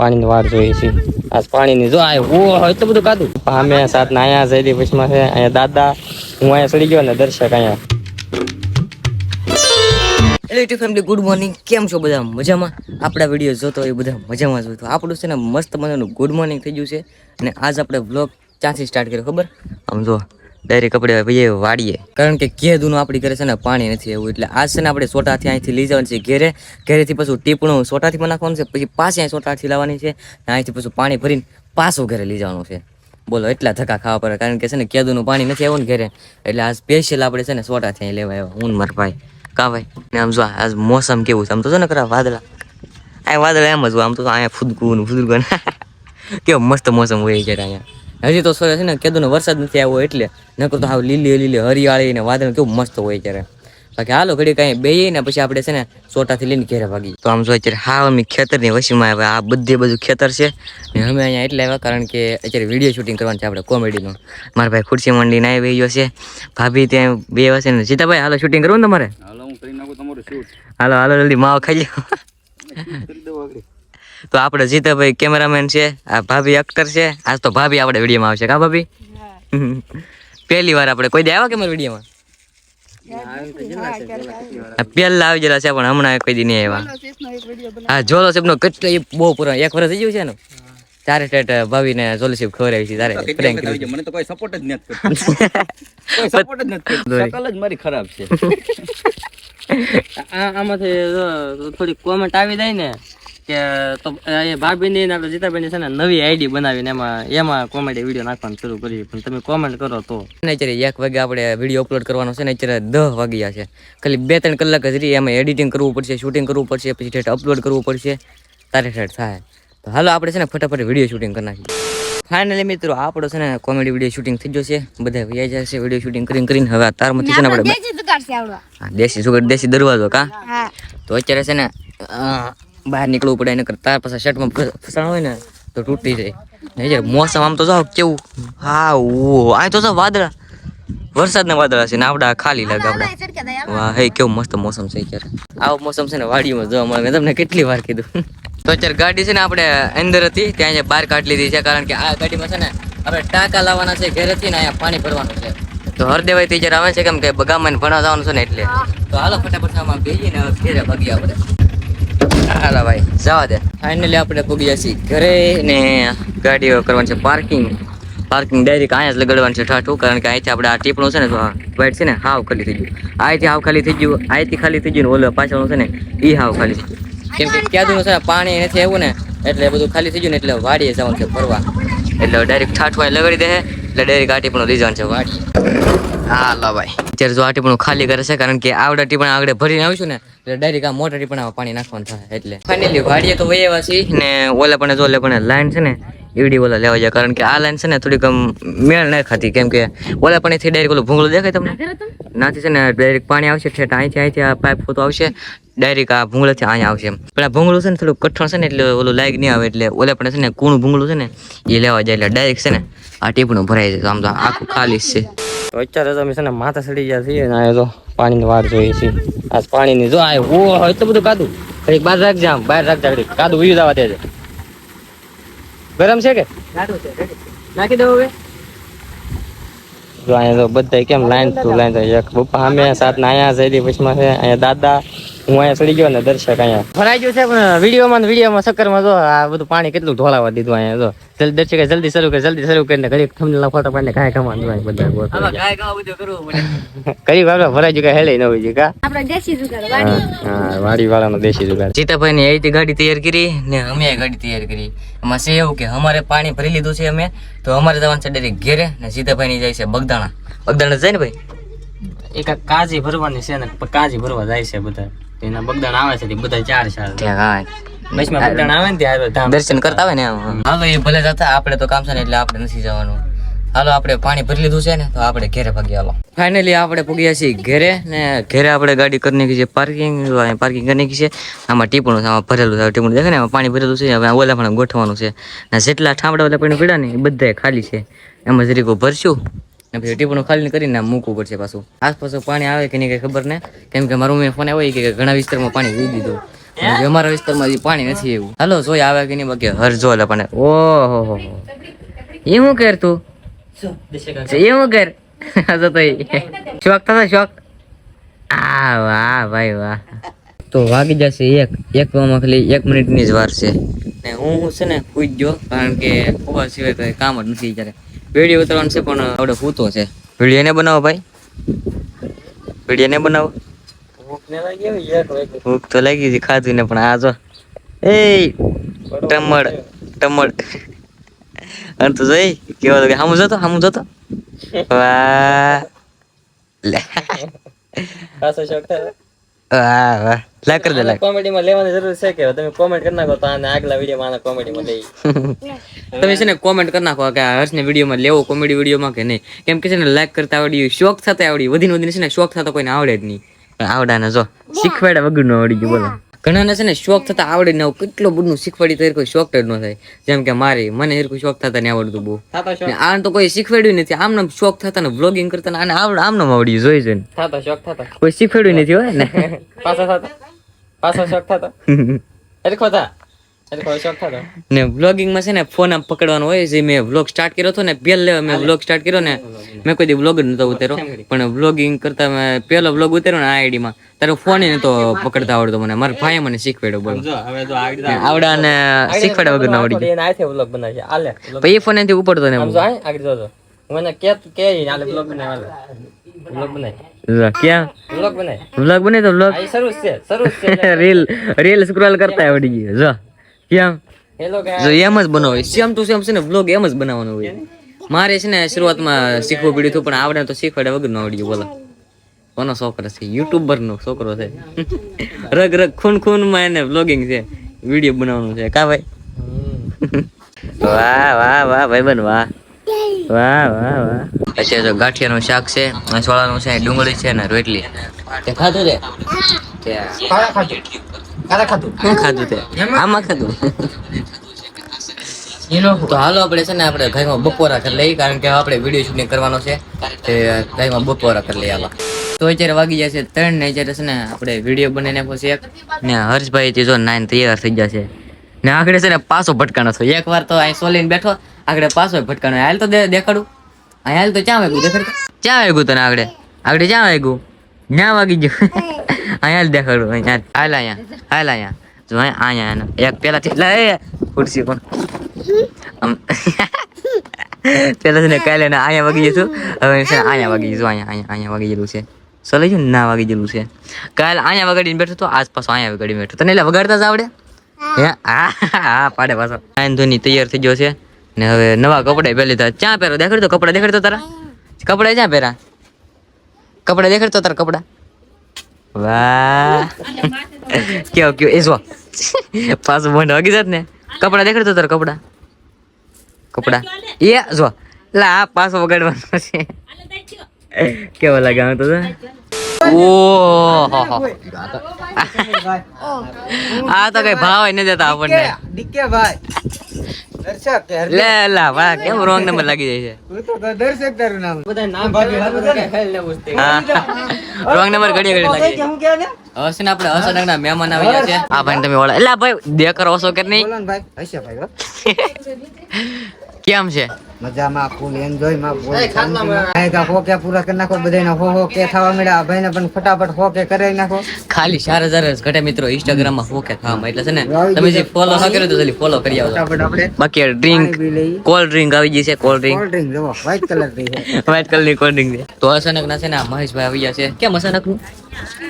પાણીની વાર જોઈએ છે. આજ પાણીની જો આ ઓ એટલું બધું કાધું અમે સાત ના અહીંયા જયદી પછમાં છે. અહીંયા દાદા હું અહીંયા ચડી ગયો ને દર્શક અહીંયા. Hello YouTube family good morning કેમ છો બધા? મજામાં? આપણા વીડિયો જોતો એ બધા મજામાં જોતો આપણું છે ને મસ્ત મજાનું ગુડ મોર્નિંગ થઈ ગયું છે. અને આજ આપણે બ્લોગ ક્યાંથી સ્ટાર્ટ કર્યો ખબર? આમ જો. ડાયરેક્ટ કપડે ભાઈ વાડીએ કારણ કે કેદુનું આપણી ઘરે છે ને પાણી નથી એવું, એટલે આ છે ને આપણે સોટાથી અહીંથી લઈ જવાનું છે ઘેરે. ઘરેથી પછી ટીપણું સોટાથી નાખવાનું છે, પછી પાછી અહીં સોટાથી લાવવાની છે અહીંથી પછી પાણી ભરીને પાછું ઘરે લઈ જવાનું છે. બોલો, એટલા ધક્કા ખાવા પડે, કારણ કે છે ને કેદુનું પાણી નથી આવ્યું ને ઘરે. એટલે આ સ્પેશિયલ આપણે છે ને સોટાથી અહીં લેવા આવ્યા, હું મારા ભાઈ. કા ભાઈ? ને આમ જો આજ મોસમ કેવું છે? આમ તો જો ને કરા વાદળા. આ વાદળા એમ જ આમ તો અહીંયા ફૂદકું ને ફૂદકું કેવો મસ્ત મોસમ હોય છે અહીંયા. હજી તો સોરે છે ને કેદુનો વરસાદ નથી આવ્યો એટલે. નકર તો હાવ લીલી લીલી હરિયાળી ને વાદળ કેવું મસ્ત હોય ત્યારે બાકી હાલો ઘડી કાંઈ બેહીએ ને પછી આપણે છે ને સોટાથી લઈને ઘેરે ભાગી તો આમ જો અત્યારે હા અમે ખેતરની વસીમાં આવ્યા આ બધે બધું ખેતર છે. ને અમે અહીંયા એટલે આવ્યા કારણ કે અત્યારે વીડિયો શૂટિંગ કરવાનું છે આપણે કોમેડીનું. મારા ભાઈ ખુરશી મંડીને આવી ગયો છે. ભાભી ત્યાં બે વાસે ને. સીતાભાઈ હાલો શૂટિંગ કરવું ને તમારે? હાલો હાલો જલ્દી માવો ખાઈ લો તો આપણે જીતાભાઈ કેમેરામેન છે આ ભાભી એક્ટર છે આજ તો ભાભી આપણે વિડીયોમાં આવશે કા ભાભી? પહેલી વાર આપણે કોઈ દે આવ્યા કે મારા વિડીયોમાં પહેલા આવી ગયેલા છે પણ હમણાં કોઈ દી નહીં આવ્યા. હા જોલો સાહેબનો કેટલો બહુ પૂરા એક વર્ષ થઈ ગયું છે ને? તારે ટેટ ભાભીને જોલો સાહેબ ખબર આવી છે તારે? મને તો કોઈ સપોર્ટ જ નથી કોઈ સપોર્ટ જ નથી કરતું. જ મારી ખરાબ છે. આ આમાંથી થોડી કોમેન્ટ આવી જાય ને કે તો એ ભાભીની ને આપણે જીતાભાઈની છે ને નવી આઈડી બનાવીને એમાં એમાં કોમેડી વીડિયો નાખવાનું શરૂ કરી પણ તમે કોમેન્ટ કરો તો. ને અત્યારે એક વાગે આપણે વીડિયો અપલોડ કરવાનો છે ને અત્યારે દહ વાગ્યા છે. ખાલી બે ત્રણ કલાક જ રહી. એમાં એડિટિંગ કરવું પડશે શૂટિંગ કરવું પડશે પછી ઠેઠ અપલોડ કરવું પડશે. તારે ઠેઠ થાય. તો હાલો આપણે છે ને ફટાફટ વીડિયો શૂટિંગ કરી નાખીએ. ફાઇનલી મિત્રો આપણો છે ને કોમેડી વીડિયો શૂટિંગ થઈ જશે બધા વ્યાજ જશે વીડિયો શૂટિંગ કરીને કરીને. હવે તાર તારમાંથી છે ને આપણે દેશી સુગર દેશી દરવાજો કા? તો અત્યારે છે ને બહાર નીકળવું પડે એને તાર પાસે શર્ટમાં ફસાણ હોય ને તો તૂટી જાય. નહીં અત્યારે મોસમ આમ તો જાઓ કેવું હા ઓ આ તો જાવ વાદળા. વરસાદના વાદળા છે ને આપડા ખાલી લાગે આપડા. વાહ હે કેવું મસ્ત મોસમ છે અત્યારે. આવો મોસમ છે ને વાડીમાં જોવા મળે મેં તમને કેટલી વાર કીધું. તો અત્યારે ગાડી છે ને આપણે અંદર હતી ત્યાં જે બહાર કાઢી લીધી છે કારણ કે આ ગાડીમાં છે ને આપણે ટાંકા લાવવાના છે ઘરેથી ને અહીંયા પાણી ભરવાનું છે. તો હરદેવાઈ ટીચર આવે છે કેમ કે બગામાં ભણવા જવાનું છે ને એટલે. તો હાલો ફટાફટ આમાં બેસીએ ને ઘેરે ભાગીએ આપણે હાલો ભાઈ, જવા દે. ફાઇનલી આપણે પગી છીએ ઘરે ને ગાડીઓ કરવાની છે પાર્કિંગ પાર્કિંગ ડાયરેક્ટ અહીંયા જ લગાડવાનું છે ઠાઠું, કારણ કે અહીંથી આપણે આ ટીપણું છે ને વાઈટ છે ને, હાવ ખાલી થઈ ગયું. અહીંથી હાવ ખાલી થઈ ગયું, અહીંથી ખાલી થઈ ગયું ને ઓલો પાછળનું છે ને એ હાવ ખાલી થઈ ગયું. કેમ કે ક્યાંનું છે પાણી નથી આવ્યું ને, એટલે બધું ખાલી થઈ ગયું ને, એટલે વાડીએ જવાનું છે ફરવા. એટલે ડાયરેક્ટ ઠાઠું લગાડી દે એટલે ડાયરેક્ટ આ ટીપણું લઈ જવાનું છે વાડીએ. હા લા ભાઈ. અત્યારે જો આ ટીપણું ખાલી કરે છે કારણ કે આવડા ટીપણા આગળ ભરીને આવીશું ને એટલે ડાયરેક્ટ આ મોટા ટીપણામાં પાણી નાખવાનું થાય એટલે. ફાઇનલી વાડીએ તો વહી આવ્યા છીએ ને ઓલા પણ જો ઓલા પણ લાઈન છે ને એવડી ઓલા લેવા જાય કારણ કે આ લાઈન છે ને થોડીક મેળ નહીં ખાતી કેમ કે ઓલા પણ થી ડાયરેક્ટ ઓલું ભૂંગળું દેખાય તમને? નાથી છે ને ડાયરેક્ટ પાણી આવશે ઠેઠ અહીંથી અહીંથી આ પાઇપ ફોતો આવશે ડાયરેક્ટ આ ભૂંગળાથી અહીંયા આવશે પણ આ ભૂંગળું છે ને થોડું કઠણ છે ને એટલે ઓલું લાયક નહીં આવે એટલે ઓલે પણ છે ને કૂણું ભૂંગળું છે ને એ લેવા જાય એટલે ડાયરેક્ટ છે ને આ ટીપણું ભરાય જાય. તો આમ તો આખું ખાલી છે. તો અત્યારે તો અમે છે ને માથા સડી ગયા છીએ ને અહીંયા તો પાણીની વાર જોઈએ છીએ. આજ પાણીની જો આ ઓ એટલું બધું કાદું. ઘડીક બહાર રાખજે આમ બહાર રાખજે ઘડીક. કાદું ઉયું જવા દેજે. ગરમ છે કે? નાખી દઉં હવે? જો તો બધા કેમ લાઈન ટુ લાઈન તો એક પપ્પા અમે સાત ના અહીંયા જઈદી પછીમાં છે અહીંયા દાદા, હું અહીંયા ચડી ગયો ને દર્શક અહીંયા. ભરાઈ ગયું છે, પણ વિડીયોમાં વિડીયોમાં ચક્કરમાં જો આ બધું પાણી કેટલું ઢોળાવા દીધું અહીંયા, જો. જલ્દી દર્શકે જલ્દી શરૂ કરે જલ્દી શરૂ કરીને ઘડીક થંબનેલના ફોટો પાડીને કાંઈ કમાવાનું હોય બધા જાય. કરી વાળો ભરાઈ કે હેલે ન હોય કા? આપણે દેશી દુકાન વાડી. હા વાડી વાળાનો દેશી જુગાડ જીતાભાઈ ની એ ગાડી તૈયાર કરી ને અમે ગાડી તૈયાર કરી. એમાં છે એવું કે અમારે પાણી ભરી લીધું છે અમે તો અમારે જવાનું છે ડાયરેક્ટ ઘેરે ને જીતાભાઈ ની જાય છે બગદાણા. બગદાણા જાય ને ભાઈ? એક કાજી ભરવાની છે ને કાજી ભરવા જાય છે બધા. એના બગદાણ આવે છે બધા ચાર ચાર. હા બસમાં બગદાણ આવે ને ત્યારે દર્શન કરતા હોય ને આમ. હાલો એ ભલે જતા આપણે તો કામ છે ને એટલે આપણે નથી જવાનું. હાલો આપણે પાણી ભરી લીધું છે ને તો આપણે ઘેરે ભાગી હાલો. ફાઇનલી આપણે પગ્યા છીએ ઘેરે ને ઘેરે આપણે ગાડી કરી નાખી છે પાર્કિંગ પાર્કિંગ કરી નાખી છે. આમાં ટીપણું આમાં ભરેલું છે. ટીપણું દેખાય ને આમાં પાણી ભરેલું છે. હવે ઓલા પણ ગોઠવાનું છે. ને જેટલા ઠામડા ઓલા પાણી પીડા ને એ બધા ખાલી છે. એમાં જરીકો ભરશું ને પછી ટીપણું ખાલી કરીને મૂકવું પડશે પાછું. આસપાસ પાણી આવે કે નહીં કંઈ ખબર ને? કેમ કે મારું મેં ફોન આવ્યો કે ઘણા વિસ્તારમાં પાણી વી દીધું. અમારા વિસ્તારમાં પાણી નથી એવું હાલો જોઈ આવે કે નહીં બાકી હરજો એટલે પણ ઓહો હો એ હું કર તું? એ હું કર? તો શોખ થતો શોખ? આ વાહ ભાઈ વાહ. તો વાગી જશે એક. એક વામાં ખાલી એક મિનિટની જ વાર છે. ને હું છે ને પૂછ ગયો કારણ કે ખોવા સિવાય કઈ કામ જ નથી જ્યારે વીડિયો ઉતારવાનું છે પણ આવડે સૂતો છે. વીડિયો ને બનાવો ભાઈ. વીડિયો ને બનાવો. ભૂખ તો લાગી હતી ખાધું ને પણ આ જો. એ ટમડ ટમડ. અને તો જોઈ કેવો તો સામું જતો સામું જતો? વાહ. વાહ વાહ. દે લેવાની જરૂર છે કે તમે કોમેન્ટ કરી નાખો તો આને આગલા વીડિયો માં કોમેડી માં લઈ. તમે છે ને કોમેન્ટ કરી નાખો કે આ હર્ષને વિડીયોમાં લેવો કોમેડી વિડીયોમાં કે નહીં. કેમ કે છે ને લાઈક કરતા આવડી શોખ થતા આવડી. વધીને વધીને છે ને શોખ થતો કોઈને આવડે જ નહીં. આવડાને જો. શીખવાડે વગરનું આવડી ગયું બોલો. ઘણાને છે ને શોખ થતા આવડે ને કેટલો બધું શીખવાડી તો કોઈ શોખ જ ન થાય. જેમ કે મારી મને એ કોઈ શોખ થતા નહીં આવડતું બહુ. આને તો કોઈ શીખવાડ્યું નથી. આમને શોખ થતા ને વ્લોગિંગ કરતા આને આમ આમને આવડી જોઈ જોઈને. થતા શોખ થતા? કોઈ શીખવાડ્યું નથી હોય ને. પાછા થતા? પાછા શોખ થતા? શોખ થતો ને વ્લોગિંગમાં છે ને ફોન આમ પકડવાનો હોય જે મેં વ્લોગ સ્ટાર્ટ કર્યો હતો ને પહેલે મેં વ્લોગ સ્ટાર્ટ કર્યો ને મેં કોઈ દી વ્લોગ નતો ઉતાર્યો. પણ વ્લોગિંગ કરતા મેં પહેલો વ્લોગ ઉતાર્યો ને આ આઈડીમાં તારો ફોન નતો પકડતા આવડતો મને. મારા ભાઈએ મને શીખવાડ્યો બોલો. આવડા ને શીખવાડ્યા વગર ના આવડી એને વ્લોગ બનાવશે આલે પછી એ ફોનથી ઉપડતો ને આમ જો આય આગળ જોજો હું કે કે આલે વ્લોગ બનાવ વ્લોગ બનાય ક્યાં? વ્લોગ બનાય વ્લોગ બને તો વ્લોગ છે છે. રીલ રીલ સ્ક્રોલ કરતા આવડી ગયું. જો. કેમ હેલો જો એમ જ બનાવો. સેમ ટુ સેમ છે ને વ્લોગ એમ જ બનાવવાનો હોય. મારે છે ને શરૂઆતમાં શીખવું પડ્યું હતું પણ આવડે તો શીખવાડે વગર ન આવડ્યું બોલો. કોનો છોકરો છે? યુટ્યુબર નો છોકરો છે. રગ રગ ખૂન ખૂનમાં એને વ્લોગિંગ છે વીડિયો બનાવવાનું છે. કા ભાઈ? વાહ વાહ વાહ ભાઈબંધ વાહ. વાહ વાહ વાહ. અત્યારે તો ગાંઠિયાનું શાક છે છે ડુંગળી છે ને રોટલી. તે ખાધું. તે તે શું ખાધું તે. આમાં ખાધું? તો હાલો આપણે છે ને આપણે ઘરમાં બપોરા કરી લઈએ કારણ કે આપણે વીડિયો શૂટિંગ કરવાનો છે. તે ઘરમાં બપોરા કરી લઈએ હાલો. તો અત્યારે વાગી જશે ત્રણ ને અત્યારે છે ને આપણે વીડિયો બનાવી નાખો છે એક. ને હર્ષભાઈ જો નાઈન તૈયાર થઈ જશે ને આગળ છે ને પાછો ભટકાનો થયો. એક વાર તો અહીં સોલીને બેઠો આગળ પાછો ભટકાનો હાલ તો દેખાડું. અહીં હાલ તો ચા વાગ્યું? દેખાડ ક્યાં વાગ્યું તને આગળ? આગળ ચા વાગ્યું? ના વાગી ગયું? અહીં જ દેખાડું અહીંયા હાલ હાલ અહીંયા હાલ અહીંયા. જો અહીં અહીંયા અહીંયા. એક પેલા થી લે ખુરશી પણ આમ. પેલા છે ને કાલે અહીંયા વાગી જશું હવે છે અહીંયા વાગી જશું અહીંયા અહીંયા અહીંયા વાગી ગયેલું છે. ચલો છે ના વાગી ગયેલું છે. કાલ અહીંયા વગાડીને બેઠો તો આસપાસ પાછો અહીંયા વગાડીને બેઠો. તને એટલે વગાડતા જ આવડે? હે. હા? હા પાડે પાછો. આયન ધોની તૈયાર થઈ ગયો છે. ને હવે નવા કપડા પહેરી લીધા. ક્યાં પહેરો? દેખાડતો કપડા દેખાડતો તારા? કપડા ક્યાં પહેરા? કપડા દેખાડતો તારા કપડા? વાહ. કેવો કેવો, એ જો. પાછું મને વાગી જાત ને. કપડા દેખાડતો તાર કપડા. કપડા. એ, જો. લા પાછો વગાડવાનો છે. કેવો લાગે તો ઓહો આ તો કઈ ભાવ ન દેતા આપણને. ડીકે ભાઈ દર્શક લે લા વાહ કેમ રોંગ નંબર લાગી જાય છે. તો દર્શક તારું નામ બધા નામ ભાભી હાથ બધા હેલ ને પૂછતી હા રોંગ નંબર ઘડી ઘડી લાગી જાય હું કે ને ને મહેમાન આવી ગયા છે. આ ભાઈ તમે ઓળખ એટલે ભાઈ ઓછો કે નહીં? ભાઈ. હશે ભાઈ કેમ છે? મજામાં ફૂલ એન્જોયમાં ફૂલ હોકે પૂરા કરી નાખો બધાને હો હો કે થવા મળ્યા. ભાઈને પણ ફટાફટ હો કે કરાવી નાખો. ખાલી ચાર હજાર જ ઘટે મિત્રો ઇન્સ્ટાગ્રામમાં હોકે ખાવા એટલે છે ને. તમે જે ફોલો ન કર્યો તો જલ્દી ફોલો કરી આવો બાકી ડ્રિંક કોલ્ડ ડ્રિંક આવી ગઈ છે કોલ્ડ ડ્રિંક કોલ્ડ ડ્રિંક જો વ્હાઈટ કલરની છે. વ્હાઈટ કલરની કોલ્ડ ડ્રિંક છે. તો અચાનક ના છે ને મહેશભાઈ આવી ગયા છે. કેમ અચાનકનું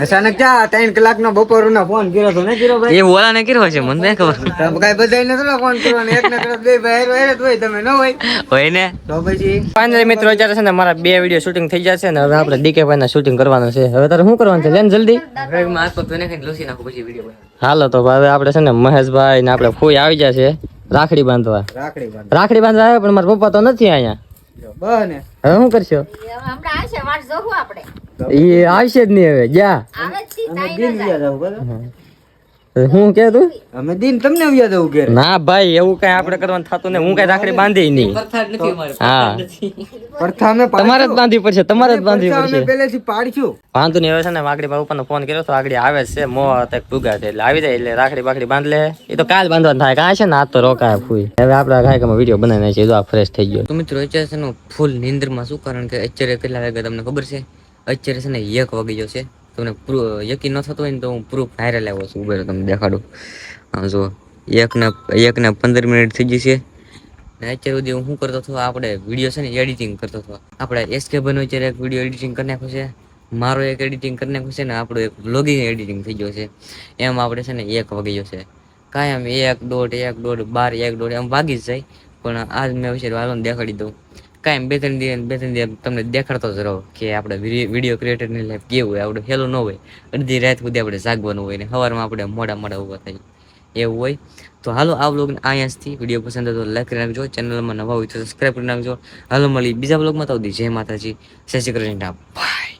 અચાનક જા ત્રણ કલાક નો બપોર નો ફોન કર્યો તો ને કર્યો ભાઈ? એ ઓલા ને કર્યો છે મને ખબર. કઈ બધાય ને ફોન કરવાનો એક ને બે ભાઈ તમે ન હોય. હોય ને તો પછી મિત્રો અત્યારે છે ને મારા બે વીડિયો શૂટિંગ થઈ જશે ને હવે આપણે ડીકે ભાઈ ના શૂટિંગ કરવાનું છે. હવે તારે શું કરવાનું છે? લેન જલ્દી. હાલો તો હવે આપણે છે ને મહેશભાઈ ને આપણે ફૂઈ આવી જશે રાખડી બાંધવા. રાખડી બાંધવા. આવે પણ મારા પપ્પા તો નથી અહીંયા. હવે શું કરશો? આવશે વાટ જોવું આપણે. એ આવશે જ નહીં હવે જાય. હું કે તું? અમે દિન તમને વ્યા દઉં કે ના ભાઈ એવું કઈ આપણે કરવાનું થતું ને હું કઈ રાખડી બાંધી નહીં. પરથાટ નથી અમારે હા. પ્રથા અમે તમારે જ બાંધવી પડશે તમારે જ બાંધવી પડશે. પહેલેથી પાડશું વાંધો નહીં હવે છે ને વાગડી ભાઈ ઉપરનો ફોન કર્યો તો આગળ આવે છે. મો તક ભૂગા છે એટલે આવી જાય એટલે રાખડી બાકડી બાંધ લે. એ તો કાલ બાંધવાનું થાય કાંઈ છે ને? આજ તો રોકાય ફૂઈ હવે આપણે કાંઈક વીડિયો બનાવી નાખીએ જો આ ફ્રેશ થઈ ગયો. તો મિત્રો અત્યારે છે ને ફૂલ નિંદ્રમાં શું? કારણ કે અત્યારે કેટલા વાગે તમને ખબર છે? અત્યારે છે ને એક વાગી ગયો છે. તમને યકીન ન થતું હોય ને તો હું પ્રૂફ હારે લાવ્યો છું ઉભે તમને દેખાડું. જો, એકને એક ને પંદર મિનિટ થઈ જશે ને અત્યાર સુધી હું શું કરતો હતો, આપણે વીડિયો છે ને એડિટિંગ કરતો હતો. આપણે એસકે બનો અત્યારે એક વીડિયો એડિટિંગ કરી નાખ્યો છે. મારો એક એડિટિંગ કરી નાખ્યો છે ને આપણું એક બ્લોગિંગ એડિટિંગ થઈ ગયો છે. એમ આપણે છે ને એક વાગી ગયો છે. કાંઈ આમ એક દોઢ એક દોઢ, બાર, એક દોઢ, એમ વાગી જ જાય. પણ આજ મેં વિશે વાલોને દેખાડી દઉં. કાયમ બે ત્રણ દિવસ, બે ત્રણ દિવસ તમને દેખાડતો જ રહો કે આપણે વીડિયો ક્રિએટરની લાઈફ કેવું હોય, આપણે હેલું ન હોય, અડધી રાત સુધી આપણે જાગવાનું હોય ને સવારમાં આપણે મોડા મોડા ઊભા થાય, એવું હોય. તો હાલો આ બ્લોગ અહીંયાથી વીડિયો પસંદ હતો લાઈક કરી નાખજો ચેનલમાં નવા હોય તો સબસ્ક્રાઈબ કરી નાખજો. હાલો મળી બીજા બ્લોગમાં તો જય માતાજી. જય શ્રી કૃષ્ણ. બાય